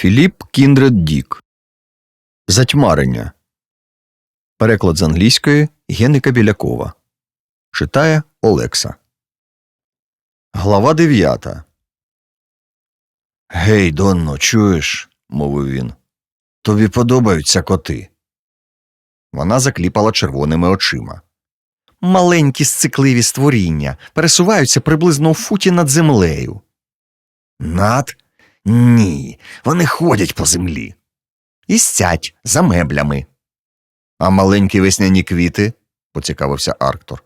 Філіп Кіндред Дік. Затьмарення. Переклад з англійської Генника Білякова. Читає Олекса. Глава дев'ята. Гей, Донно, чуєш? мовив він. Тобі подобаються коти. Вона закліпала червоними очима. Маленькі сцикливі створіння пересуваються приблизно у футі над землею. Над? Ні, вони ходять по землі. І стять за меблями. А маленькі весняні квіти? поцікавився Арктор.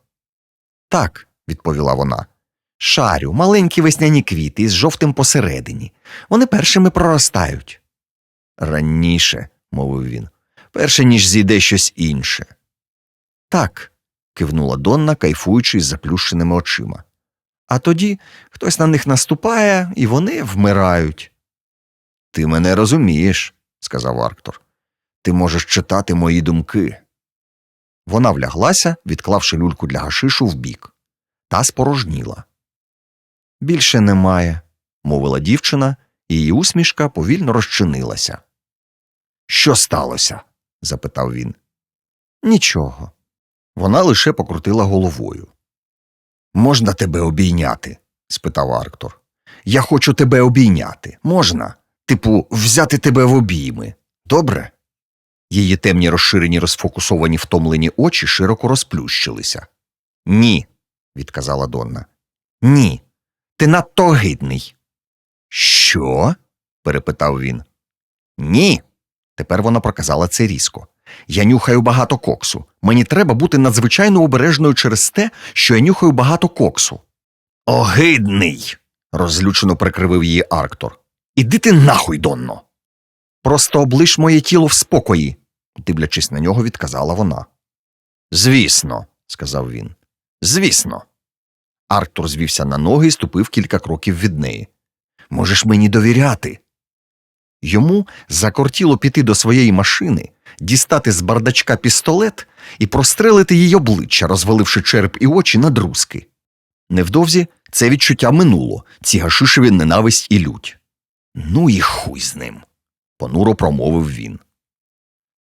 Так, відповіла вона. Шарю, маленькі весняні квіти із жовтим посередині. Вони першими проростають. Раніше, мовив він, перше ніж зійде щось інше. Так, кивнула Донна, кайфуючи з заплющеними очима. А тоді хтось на них наступає, і вони вмирають. Ти мене розумієш, сказав Арктор. Ти можеш читати мої думки. Вона вляглася, відклавши люльку для гашишу вбік. Та спорожніла. Більше немає, мовила дівчина, і її усмішка повільно розчинилася. Що сталося? запитав він. Нічого. Вона лише покрутила головою. Можна тебе обійняти? спитав Арктор. Я хочу тебе обійняти. Можна? Типу, взяти тебе в обійми. Добре? Її темні розширені розфокусовані втомлені очі широко розплющилися. Ні, відказала Донна. Ні. Ти надто огидний. Що? перепитав він. Ні. Тепер вона проказала це різко. Я нюхаю багато коксу. Мені треба бути надзвичайно обережною через те, що я нюхаю багато коксу. Огидний. розлючено прикривив її Арктор. Іди ти нахуй, Донно. Просто облиш моє тіло в спокої, дивлячись на нього, відказала вона. Звісно, сказав він. Звісно. Арктур звівся на ноги і ступив кілька кроків від неї. Можеш мені довіряти. Йому закортіло піти до своєї машини, дістати з бардачка пістолет і прострелити їй обличчя, розваливши череп і очі на друзки. Невдовзі це відчуття минуло, ці гашишеві ненависть і лють. Ну і хуй з ним, понуро промовив він.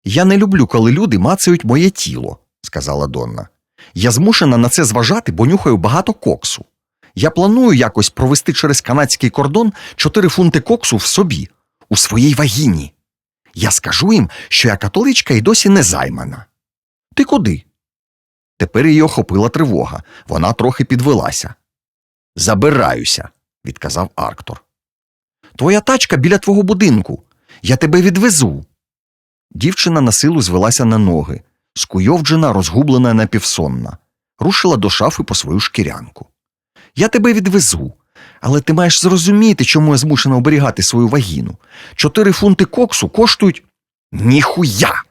Я не люблю, коли люди мацають моє тіло, сказала Донна. Я змушена на це зважати, бо нюхаю багато коксу. Я планую якось провести через канадський кордон чотири фунти коксу в собі, у своїй вагіні. Я скажу їм, що я католичка і досі не займана. Ти куди? Тепер її охопила тривога, вона трохи підвелася. Забираюся, відказав Арктор. Твоя тачка біля твого будинку. Я тебе відвезу. Дівчина на силу звелася на ноги, скуйовджена, розгублена напівсонна, рушила до шафи по свою шкірянку. Я тебе відвезу, але ти маєш зрозуміти, чому я змушена оберігати свою вагіну. Чотири фунти коксу коштують. Ніхуя.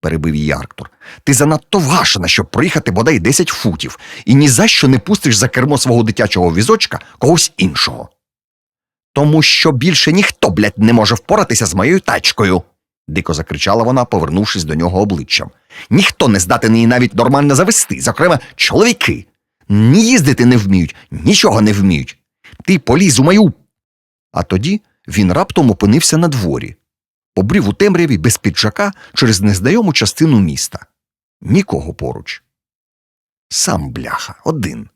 перебив її Арктур. Ти занадто вгашена, щоб проїхати бодай 10 футів, і ні за що не пустиш за кермо свого дитячого візочка когось іншого. Тому що більше ніхто, блядь, не може впоратися з моєю тачкою. дико закричала вона, повернувшись до нього обличчям. Ніхто не здатен її навіть нормально завести, зокрема, чоловіки. Ні їздити не вміють, нічого не вміють. Ти поліз у мою. А тоді він раптом опинився на дворі, побрів у темряві без піджака через незнайому частину міста. Нікого поруч. Сам бляха, один,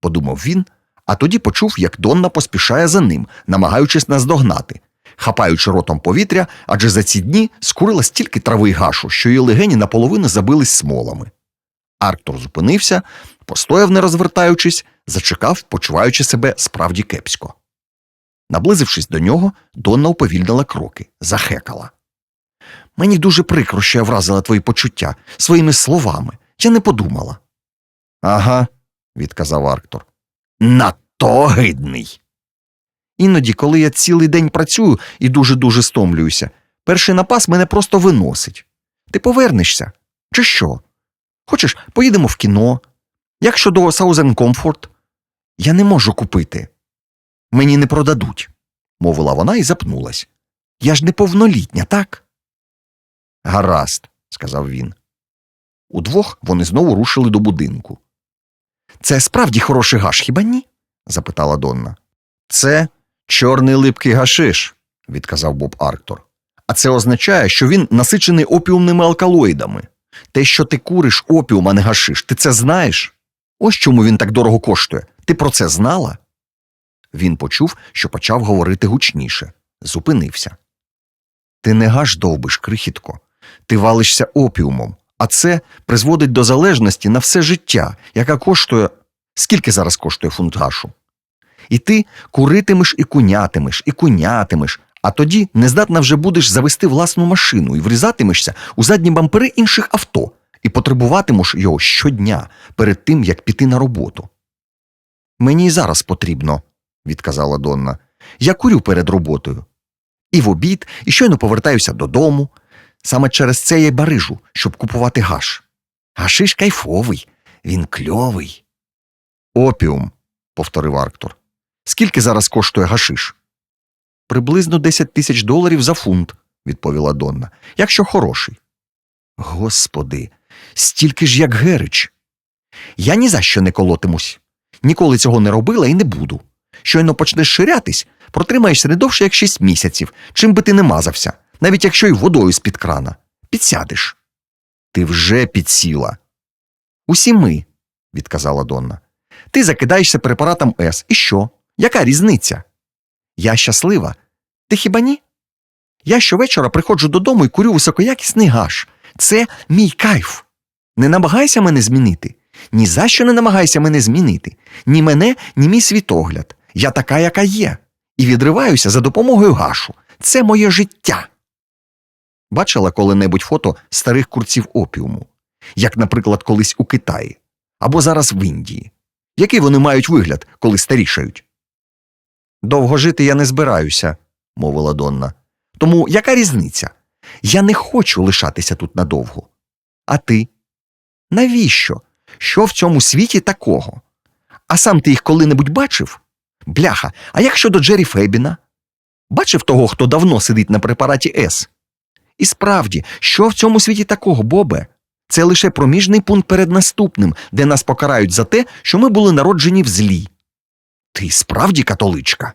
подумав він, а тоді почув, як Донна поспішає за ним, намагаючись наздогнати, хапаючи ротом повітря, адже за ці дні скурила стільки трави й гашу, що її легені наполовину забились смолами. Арктур зупинився, постояв, не розвертаючись, зачекав, почуваючи себе справді кепсько. Наблизившись до нього, Донна уповільнила кроки, захекала. Мені дуже прикро, що я вразила твої почуття своїми словами. Я не подумала. Ага, відказав Арктур. Надто огидний. Іноді, коли я цілий день працюю і дуже-дуже стомлююся, перший напас мене просто виносить. Ти повернешся? Чи що? Хочеш, поїдемо в кіно? Як щодо Southern Comfort? Я не можу купити. Мені не продадуть, мовила вона і запнулась. Я ж неповнолітня, так? Гаразд, сказав він. Удвох вони знову рушили до будинку. Це справді хороший гаш, хіба ні? запитала Донна. Це чорний липкий гашиш, відказав Боб Арктор. А це означає, що він насичений опіумними алкалоїдами. Те, що ти куриш опіум, а не гашиш, ти це знаєш? Ось чому він так дорого коштує. Ти про це знала? Він почув, що почав говорити гучніше, зупинився. Ти не гаш довбиш, крихітко. Ти валишся опіумом, а це призводить до залежності на все життя, яка коштує. Скільки зараз коштує фунт гашу? І ти куритимеш і кунятимеш, і кунятимеш, а тоді нездатна вже будеш завести власну машину і врізатимешся у задні бампери інших авто і потребуватимеш його щодня перед тим, як піти на роботу. Мені й зараз потрібно, відказала Донна. Я курю перед роботою. І в обід, і щойно повертаюся додому. Саме через це я й барижу, щоб купувати гаш. Гашиш кайфовий, він кльовий. Опіум, повторив Арктор. Скільки зараз коштує гашиш? Приблизно 10 тисяч доларів за фунт, відповіла Донна, якщо хороший. Господи, стільки ж як Герич. Я ні за що не колотимусь. Ніколи цього не робила і не буду. Щойно почнеш ширятись, протримаєшся не довше, як шість місяців, чим би ти не мазався, навіть якщо й водою з-під крана. Підсядеш. Ти вже підсіла. Усі ми, відказала Донна. Ти закидаєшся препаратом С. І що? Яка різниця? Я щаслива. Ти хіба ні? Я щовечора приходжу додому і курю високоякісний гаш. Це мій кайф. Не намагайся мене змінити. Ні за що не намагайся мене змінити. Ні мене, ні мій світогляд. Я така, яка є. І відриваюся за допомогою гашу. Це моє життя. Бачила коли-небудь фото старих курців опіуму, як, наприклад, колись у Китаї або зараз в Індії. Який вони мають вигляд, коли старішають? Довго жити я не збираюся, мовила Донна. Тому яка різниця? Я не хочу лишатися тут надовго. А ти? Навіщо? Що в цьому світі такого? А сам ти їх коли-небудь бачив? Бляха, а як щодо Джері Фебіна? Бачив того, хто давно сидить на препараті С? І справді, що в цьому світі такого, Бобе? Це лише проміжний пункт перед наступним, де нас покарають за те, що ми були народжені в злі. Ти справді католичка?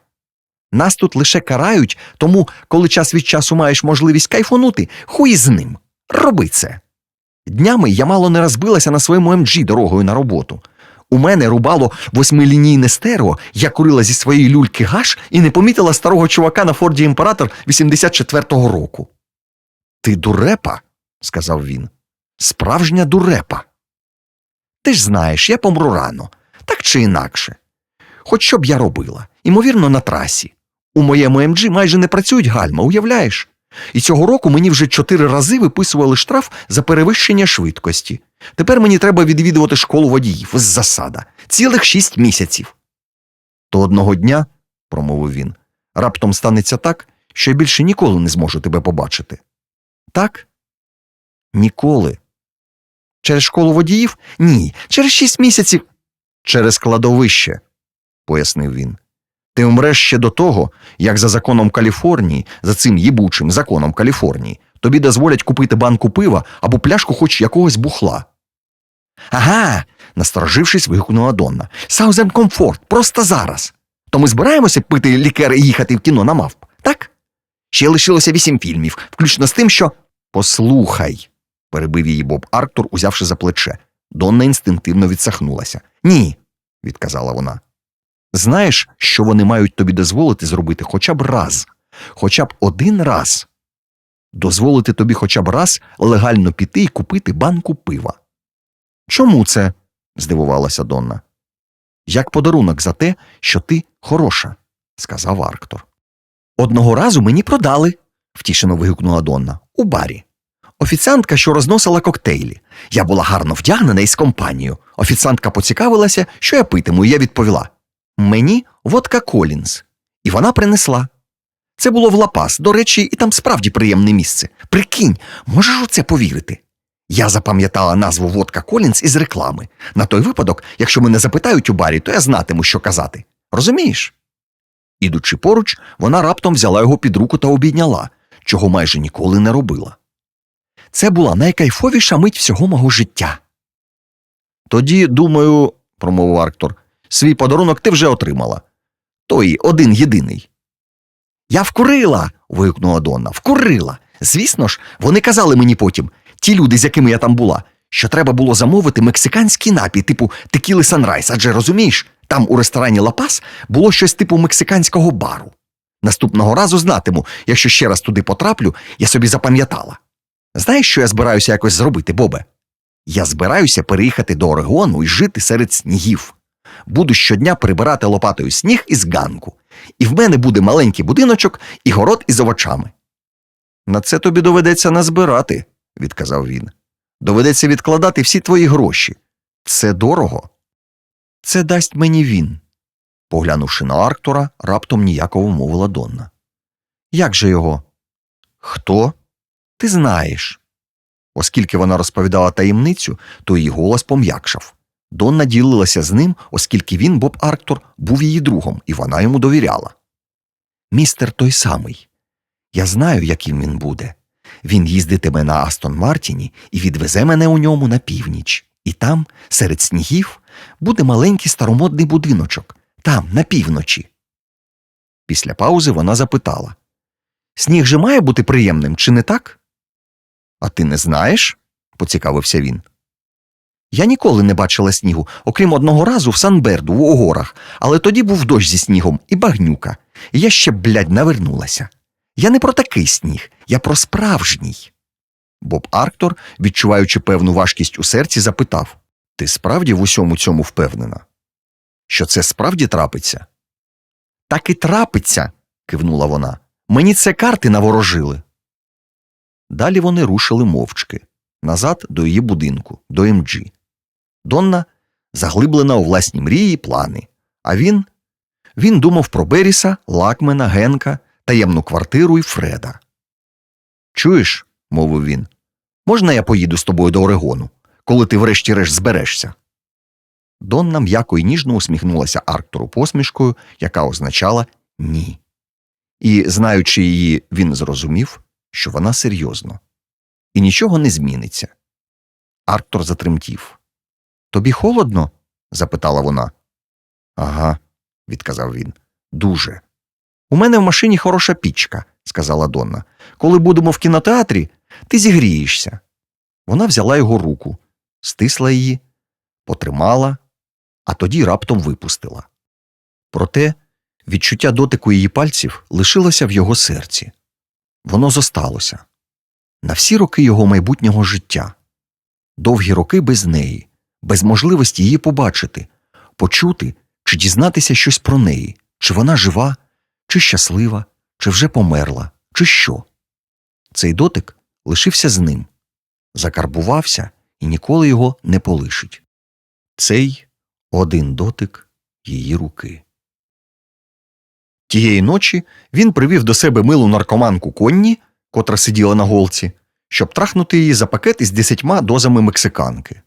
Нас тут лише карають, тому, коли час від часу маєш можливість кайфонути, хуй з ним. Роби це. Днями я мало не розбилася на своєму МГ дорогою на роботу. У мене рубало восьмилінійне стерео, я курила зі своєї люльки гаш і не помітила старого чувака на Форді Імператор 84-го року. Ти дурепа, сказав він. Справжня дурепа. Ти ж знаєш, я помру рано, так чи інакше. Хоч що б я робила, ймовірно, на трасі. У моєму МГ майже не працюють гальма, уявляєш? І цього року мені вже чотири рази виписували штраф за перевищення швидкості. Тепер мені треба відвідувати школу водіїв з засада. Цілих шість місяців. То одного дня, промовив він, раптом станеться так, що я більше ніколи не зможу тебе побачити. Так? Ніколи. Через школу водіїв? Ні. Через шість місяців. Через кладовище, пояснив він. Ти умреш ще до того, як за законом Каліфорнії, за цим їбучим законом Каліфорнії, тобі дозволять купити банку пива або пляшку хоч якогось бухла. Ага, насторожившись, вигукнула Донна. Саузен комфорт, просто зараз. То ми збираємося пити лікер і їхати в кіно на мавп, так? Ще лишилося вісім фільмів, включно з тим, що. Послухай, перебив її Боб Арктур, узявши за плече. Донна інстинктивно відсахнулася. Ні, відказала вона. Знаєш, що вони мають тобі дозволити зробити хоча б раз, хоча б один раз. Дозволити тобі хоча б раз легально піти і купити банку пива. Чому це? здивувалася Донна. Як подарунок за те, що ти хороша, сказав Арктор. Одного разу мені продали, втішено вигукнула Донна, у барі. Офіціантка, що розносила коктейлі. Я була гарно вдягнена із компанією. Офіціантка поцікавилася, що я питиму, і я відповіла Мені водка Колінз. І вона принесла. Це було в Лапас, до речі, і там справді приємне місце. Прикинь, можеш у це повірити? Я запам'ятала назву водка Колінз із реклами. На той випадок, якщо мене запитають у барі, то я знатиму, що казати. Розумієш? Ідучи поруч, вона раптом взяла його під руку та обійняла, чого майже ніколи не робила. Це була найкайфовіша мить всього мого життя. Тоді, думаю, промовив Арктор, свій подарунок ти вже отримала. Той один єдиний. Я вкурила. вигукнула Донна. Вкурила. Звісно ж, вони казали мені потім, ті люди, з якими я там була, що треба було замовити мексиканський напій, типу текіли Санрайз. Адже розумієш, там у ресторані Лапас було щось типу мексиканського бару. Наступного разу знатиму, якщо ще раз туди потраплю, я собі запам'ятала. Знаєш, що я збираюся якось зробити, Бобе? Я збираюся переїхати до Орегону і жити серед снігів. Буду щодня прибирати лопатою сніг із ганку, і в мене буде маленький будиночок і город із овочами. На це тобі доведеться назбирати, відказав він. Доведеться відкладати всі твої гроші. Це дорого. Це дасть мені він. Поглянувши на Арктора, раптом ніяково мовила Донна. Як же його? Хто? Ти знаєш. Оскільки вона розповідала таємницю, то її голос пом'якшав. Донна ділилася з ним, оскільки він, Боб Арктор, був її другом, і вона йому довіряла. Містер той самий. Я знаю, яким він буде. Він їздитиме на Астон Мартіні і відвезе мене у ньому на північ. І там, серед снігів, буде маленький старомодний будиночок, там, на півночі. Після паузи вона запитала Сніг же має бути приємним, чи не так? А ти не знаєш? поцікавився він. Я ніколи не бачила снігу, окрім одного разу в Санберду у горах, але тоді був дощ зі снігом і багнюка, і я ще, блядь, навернулася. Я не про такий сніг, я про справжній. Боб Арктор, відчуваючи певну важкість у серці, запитав Ти справді в усьому цьому впевнена? Що це справді трапиться? Так і трапиться, кивнула вона. Мені це карти наворожили. Далі вони рушили мовчки назад до її будинку, до МГ. Донна заглиблена у власні мрії й плани, а він він думав про Беріса, Лакмена, Генка, таємну квартиру і Фреда. Чуєш, мовив він, можна я поїду з тобою до Орегону, коли ти врешті-решт зберешся? Донна м'яко й ніжно усміхнулася Арктору посмішкою, яка означала ні. І, знаючи її, він зрозумів, що вона серйозно, і нічого не зміниться. Арктор затремтів. Тобі холодно? запитала вона. Ага, відказав він. Дуже. У мене в машині хороша пічка, сказала Донна. Коли будемо в кінотеатрі, ти зігрієшся. Вона взяла його руку, стисла її, потримала, а тоді раптом випустила. Проте відчуття дотику її пальців лишилося в його серці. Воно зосталося на всі роки його майбутнього життя, довгі роки без неї, без можливості її побачити, почути чи дізнатися щось про неї, чи вона жива, чи щаслива, чи вже померла, чи що. Цей дотик лишився з ним, закарбувався і ніколи його не полишить. Цей один дотик її руки. Тієї ночі він привів до себе милу наркоманку Конні, котра сиділа на голці, щоб трахнути її за пакет із десятьма дозами мексиканки.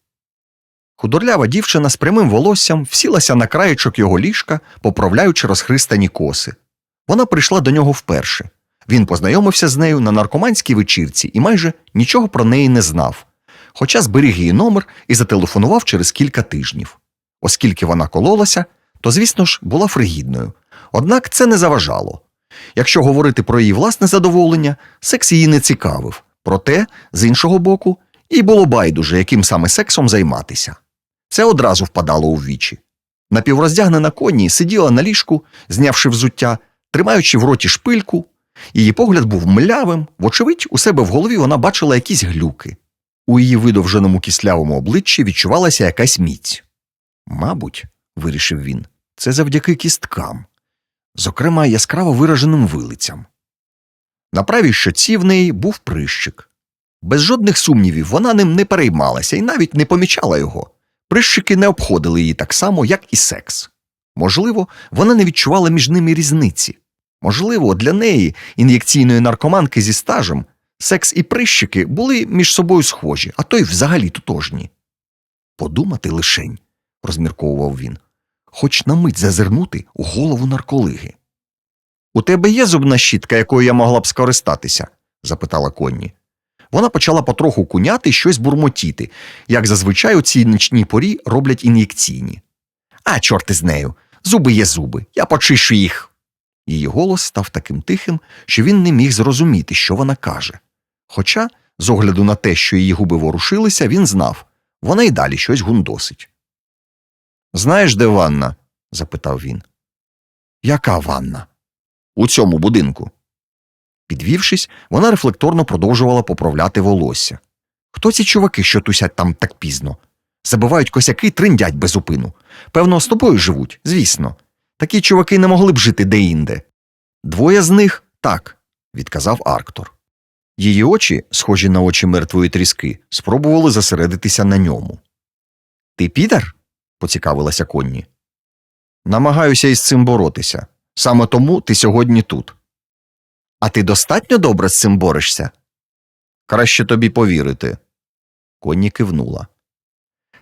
Худорлява дівчина з прямим волоссям всілася на краєчок його ліжка, поправляючи розхристані коси. Вона прийшла до нього вперше. Він познайомився з нею на наркоманській вечірці і майже нічого про неї не знав, хоча зберіг її номер і зателефонував через кілька тижнів. Оскільки вона кололася, то, звісно ж, була фригідною. Однак це не заважало. Якщо говорити про її власне задоволення, секс її не цікавив. Проте, з іншого боку, їй було байдуже, яким саме сексом займатися. Це одразу впадало у вічі. Напівроздягнена коні сиділа на ліжку, знявши взуття, тримаючи в роті шпильку. Її погляд був млявим, вочевидь, у себе в голові вона бачила якісь глюки. У її видовженому кислявому обличчі відчувалася якась міць. Мабуть, вирішив він, це завдяки кісткам, зокрема яскраво вираженим вилицям. На правій щоці в неї був прищик. Без жодних сумнівів вона ним не переймалася і навіть не помічала його. Прищики не обходили її так само, як і секс. Можливо, вона не відчувала між ними різниці. Можливо, для неї, ін'єкційної наркоманки зі стажем, секс і прищики були між собою схожі, а то й взагалі тотожні. Подумати лишень, розмірковував він, хоч на мить зазирнути у голову нарколиги. У тебе є зубна щітка, якою я могла б скористатися? запитала Конні. Вона почала потроху куняти щось бурмотіти, як зазвичай у цій нічній порі роблять ін'єкційні. А, чорти з нею, зуби є зуби, я почищу їх. Її голос став таким тихим, що він не міг зрозуміти, що вона каже. Хоча, з огляду на те, що її губи ворушилися, він знав вона й далі щось гундосить. Знаєш, де ванна? запитав він. Яка ванна? У цьому будинку. Підвівшись, вона рефлекторно продовжувала поправляти волосся. Хто ці чуваки, що тусять там так пізно? Забивають косяки триндять без упину. Певно, з тобою живуть, звісно. Такі чуваки не могли б жити де-інде. Двоє з них так, відказав Арктор. Її очі, схожі на очі мертвої тріски, спробували зосередитися на ньому. Ти підар? поцікавилася Конні. Намагаюся із цим боротися. Саме тому ти сьогодні тут. А ти достатньо добре з цим борешся? Краще тобі повірити. Конні кивнула.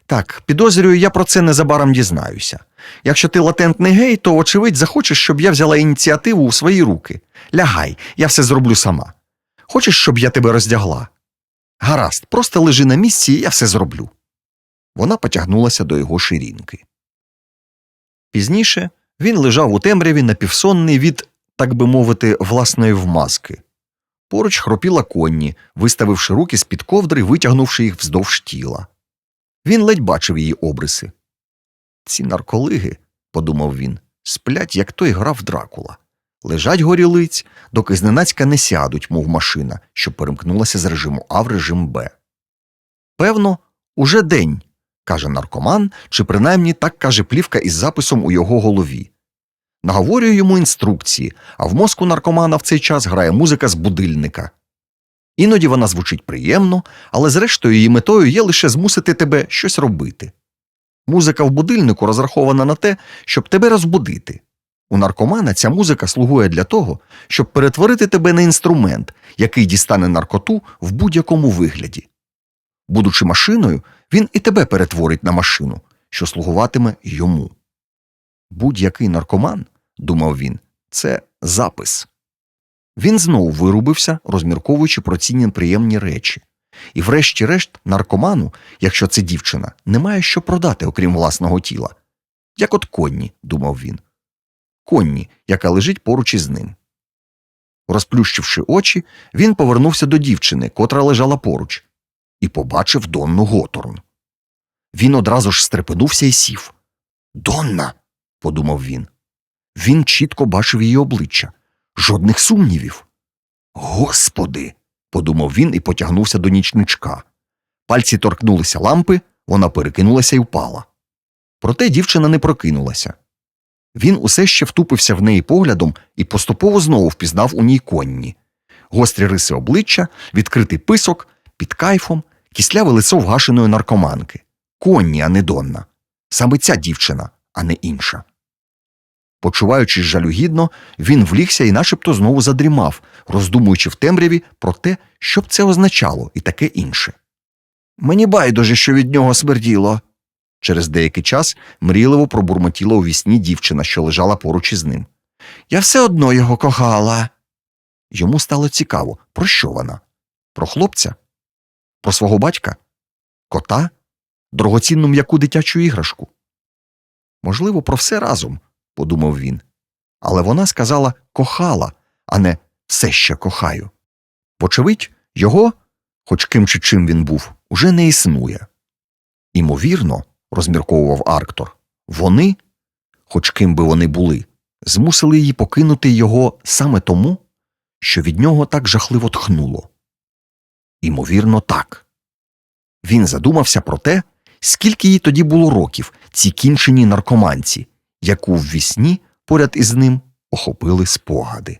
Так, підозрюю, я про це незабаром дізнаюся. Якщо ти латентний гей, то, очевидь, захочеш, щоб я взяла ініціативу у свої руки. Лягай, я все зроблю сама. Хочеш, щоб я тебе роздягла? Гаразд, просто лежи на місці, і я все зроблю. Вона потягнулася до його ширинки. Пізніше він лежав у темряві напівсонний від, так би мовити, власної вмазки. Поруч хропіла конні, виставивши руки з під ковдри, витягнувши їх вздовж тіла. Він ледь бачив її обриси. Ці нарколиги, подумав він, сплять, як той грав Дракула. Лежать горілиць, доки зненацька не сядуть, мов машина, що перемкнулася з режиму А в режим Б. Певно, уже день, каже наркоман, чи принаймні так каже плівка із записом у його голові. Наговорює йому інструкції, а в мозку наркомана в цей час грає музика з будильника. Іноді вона звучить приємно, але зрештою її метою є лише змусити тебе щось робити. Музика в будильнику розрахована на те, щоб тебе розбудити. У наркомана ця музика слугує для того, щоб перетворити тебе на інструмент, який дістане наркоту в будь-якому вигляді. Будучи машиною, він і тебе перетворить на машину, що слугуватиме йому. Будь-який наркоман, думав він, це запис. Він знову вирубився, розмірковуючи про ці неприємні речі. І, врешті-решт, наркоману, якщо це дівчина, немає що продати, окрім власного тіла. Як от конні, думав він. Конні, яка лежить поруч із ним. Розплющивши очі, він повернувся до дівчини, котра лежала поруч, і побачив Донну Готорн. Він одразу ж стрепенувся і сів. Донна. подумав він. Він чітко бачив її обличчя. Жодних сумнівів. Господи. подумав він і потягнувся до нічничка. Пальці торкнулися лампи, вона перекинулася і впала. Проте дівчина не прокинулася. Він усе ще втупився в неї поглядом і поступово знову впізнав у ній конні. Гострі риси обличчя, відкритий писок, під кайфом, кисляве лицо вгашеної наркоманки. Конні, а не Донна. Саме ця дівчина, а не інша. Почуваючись жалюгідно, він влігся і начебто знову задрімав, роздумуючи в темряві про те, що б це означало, і таке інше. Мені байдуже, що від нього смерділо. Через деякий час мрійливо пробурмотіла у вісні дівчина, що лежала поруч із ним. Я все одно його кохала. Йому стало цікаво, про що вона? Про хлопця? Про свого батька? Кота? Дорогоцінну м'яку дитячу іграшку? Можливо, про все разом, подумав він. Але вона сказала кохала, а не все ще кохаю. Вочевидь, його, хоч ким чи чим він був, уже не існує. Імовірно, розмірковував Арктор, вони, хоч ким би вони були, змусили її покинути його саме тому, що від нього так жахливо тхнуло. Імовірно, так. Він задумався про те, скільки їй тоді було років цій кінченій наркоманці, яку в вісні поряд із ним охопили спогади.